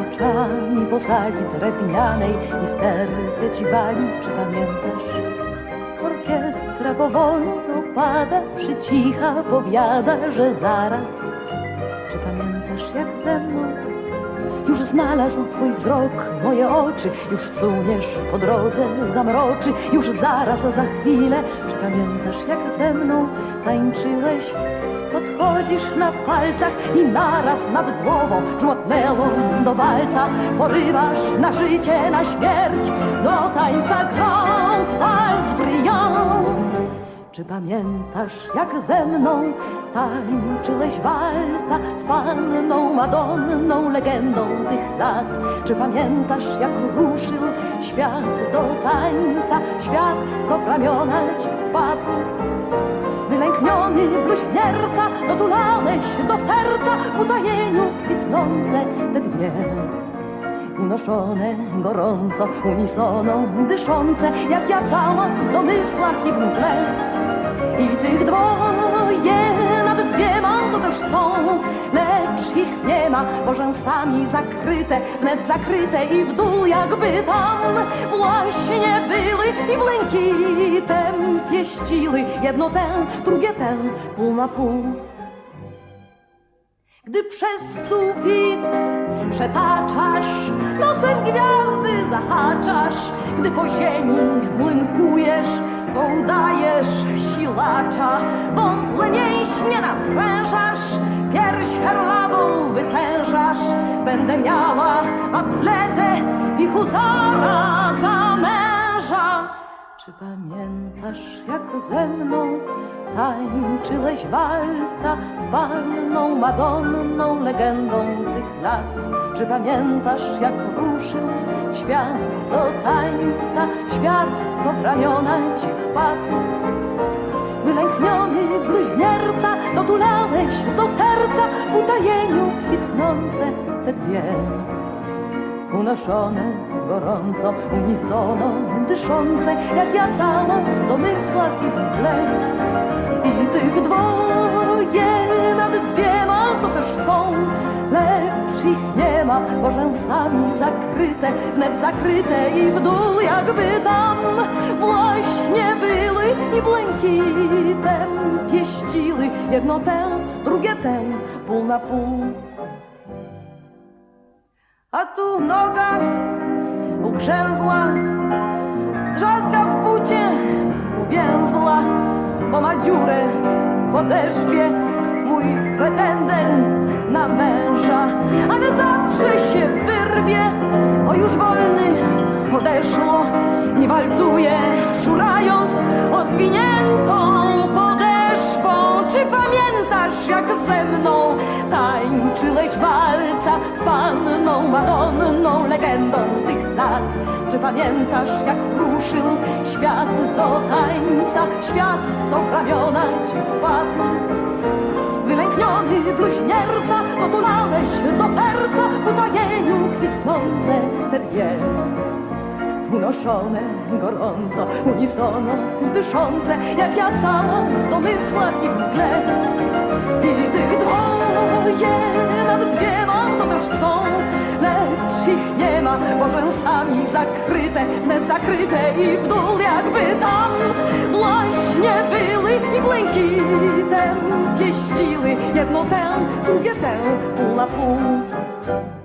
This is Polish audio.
Oczami po sali drewnianej I serce ci wali, czy pamiętasz? Orkiestra powoli opada Przycicha, powiada, że zaraz Czy pamiętasz jak ze mną? Już znalazł twój wzrok moje oczy. Już suniesz po drodze zamroczy. Już zaraz, za chwilę. Czy pamiętasz jak ze mną tańczyłeś? Podchodzisz na palcach i naraz nad głową Żmotnęło do walca. Porywasz na życie, na śmierć Do tańca gwałt, czy pamiętasz, jak ze mną tańczyłeś walca z panną Madonną, legendą tych lat? Czy pamiętasz, jak ruszył świat do tańca, świat, co w ramiona ci wpadł? Wylękniony bluźnierca, dotulałeś do serca w utajeniu kwitnące te dwie unoszone gorąco, unisono, dyszące, jak ja cała w domysłach i w mgle. I tych dwoje nad dwiema, co też są, lecz ich nie ma, bo rzęsami zakryte, wnet zakryte i w dół jakby tam właśnie były i błękitem pieściły jedno tę, drugie tę, pół na pół. Gdy przez sufit przetaczasz, nosem gwiazdy zahaczasz, gdy po ziemi młynkujesz, to udajesz silacza, wątle mięśnie naprężasz, pierś herławą wytężasz, będę miała atletę i huzara. Czy pamiętasz, jak ze mną tańczyłeś walca z panną Madonną, legendą tych lat? Czy pamiętasz, jak ruszył świat do tańca, świat, co w ramiona ci wpadł? Wylękniony bluźnierca, dotulałeś do serca w utajeniu kwitnące te dwie unoszone gorąco, unisono, dyszące, jak ja cała w domysłach i w mgle. I tych dwoje nad dwiema, co też są, lecz ich nie ma, bo rzęsami zakryte, wnet zakryte i w dół jakby tam właśnie były i błękitem pieściły jedno tę, drugie tę, pół na pół. A tu noga ugrzęzła, drzazga w bucie uwięzła, bo ma dziurę w podeszwie. Mój pretendent na męża, ale zawsze się wyrwie, o już wolny podeszło. I walcuje, szurając tańczyłeś walca z panną Madonną, legendą tych lat? Czy pamiętasz, jak ruszył świat do tańca, świat, co ramiona ci wpadł? Wylękniony bluźnierca, dotulałeś do serca w utajeniu kwitnące te dwie unoszone gorąco, unisono, dyszące, jak ja cała w domysłach i w mgle. I tych dwoje ich nie ma, bo rzęsami zakryte, wnet zakryte i w dół jakby tam właśnie były i błękitem pieściły jedno tę, drugie tę, pół pół.